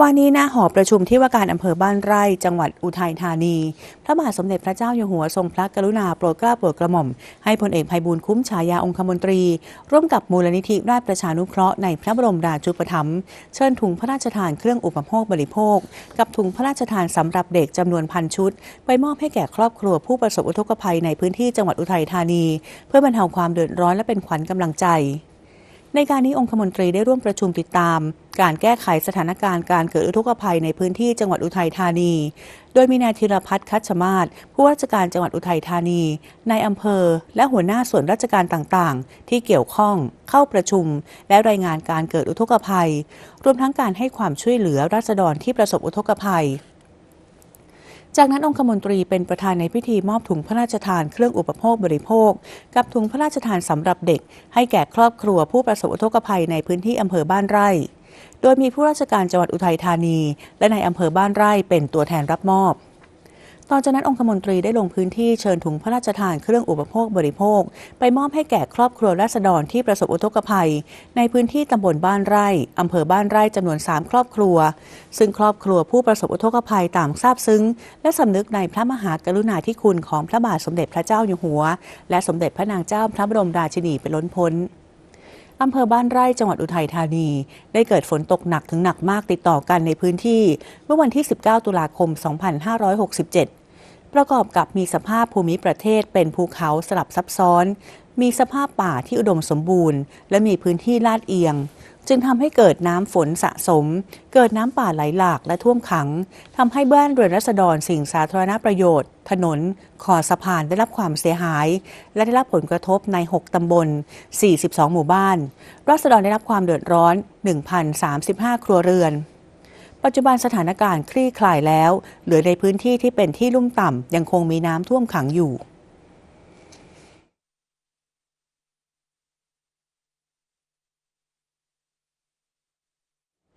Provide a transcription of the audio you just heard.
วันนี้หน้าหอประชุมที่ว่าการอำเภอบ้านไร่ จังหวัดอุทัยธานี พระบาทสมเด็จพระเจ้าอยู่หัวทรงพระกรุณาโปรดเกล้าโปรดกระหม่อม ให้พลเอกภัยบูลคุ้มฉายาองคมนตรี ร่วมกับมูลนิธิราชประชานุเคราะห์ในพระบรมราชูปถัมภ์เชิญถุงพระราชทานเครื่องอุปโภคบริโภค กับถุงพระราชทานสำหรับเด็กจำนวนพันชุด ไปมอบให้แก่ครอบครัวผู้ประสบอุทกภัยในพื้นที่จังหวัดอุทัยธานี เพื่อบรรเทาความเดือดร้อนและเป็นขวัญกำลังใจ ในการนี้องคมนตรีได้ร่วมประชุมติดตาม การแก้ไขสถานการณ์การเกิดอุทกภัยในพื้นที่จังหวัดอุทัยธานี โดยมีนายธีรพัฒน์คัชมาศผู้ว่าราชการจังหวัดอุทัยธานี นายอำเภอ และหัวหน้าส่วนราชการต่างๆ ที่เกี่ยวข้องเข้าประชุม และรายงานการเกิดอุทกภัย รวมทั้งการให้ความช่วยเหลือราษฎรที่ประสบอุทกภัย จากนั้นองคมนตรีเป็นประธานในพิธีมอบถุงพระราชทานเครื่องอุปโภคบริโภค กับถุงพระราชทานสำหรับเด็ก ให้แก่ครอบครัวผู้ประสบอุทกภัยในพื้นที่อำเภอบ้านไร่ โดยมีผู้ราชการจังหวัดอุทัยธานี และในอำเภอบ้านไร่เป็นตัวแทนรับมอบ ต่อจากนั้นองคมนตรีได้ลงพื้นที่เชิญถุงพระราชทานเครื่องอุปโภคบริโภค ไปมอบให้แก่ครอบครัวราษฎรที่ประสบอุทกภัย ในพื้นที่ตำบลบ้านไร่อำเภอบ้านไร่จำนวน 3 ครอบครัว ซึ่งครอบครัวผู้ประสบอุทกภัยต่างทราบซึ้ง และสำนึกในพระมหากรุณาธิคุณของพระบาทสมเด็จพระเจ้าอยู่หัว และสมเด็จพระนางเจ้าพระบรมราชินีเป็นล้นพ้นอำเภอบ้านไร่จังหวัดอุทัยธานี ได้เกิดฝนตกหนักถึงหนักมากติดต่อกันในพื้นที่ เมื่อวันที่ 19 ตุลาคม 2567 ประกอบกับมีสภาพภูมิประเทศเป็นภูเขาสลับซับซ้อน มีสภาพป่าที่อุดมสมบูรณ์ และมีพื้นที่ลาดเอียง จึงทำให้เกิดน้ำฝนสะสม เกิดน้ำป่าไหลหลากและท่วมขังทำให้บ้านเรือนรัษฎรสิ่งสาธารณประโยชน์ ถนน ขอสะพานได้รับความเสียหาย และได้รับผลกระทบใน 6 ตำบล 42 หมู่บ้าน รัษฎรได้รับความเดือดร้อน 1,035 ครัวเรือน ปัจจุบันสถานการณ์คลี่คลายแล้ว เหลือในพื้นที่ที่เป็นที่ลุ่มต่ำยังคงมีน้ำท่วมขังอยู่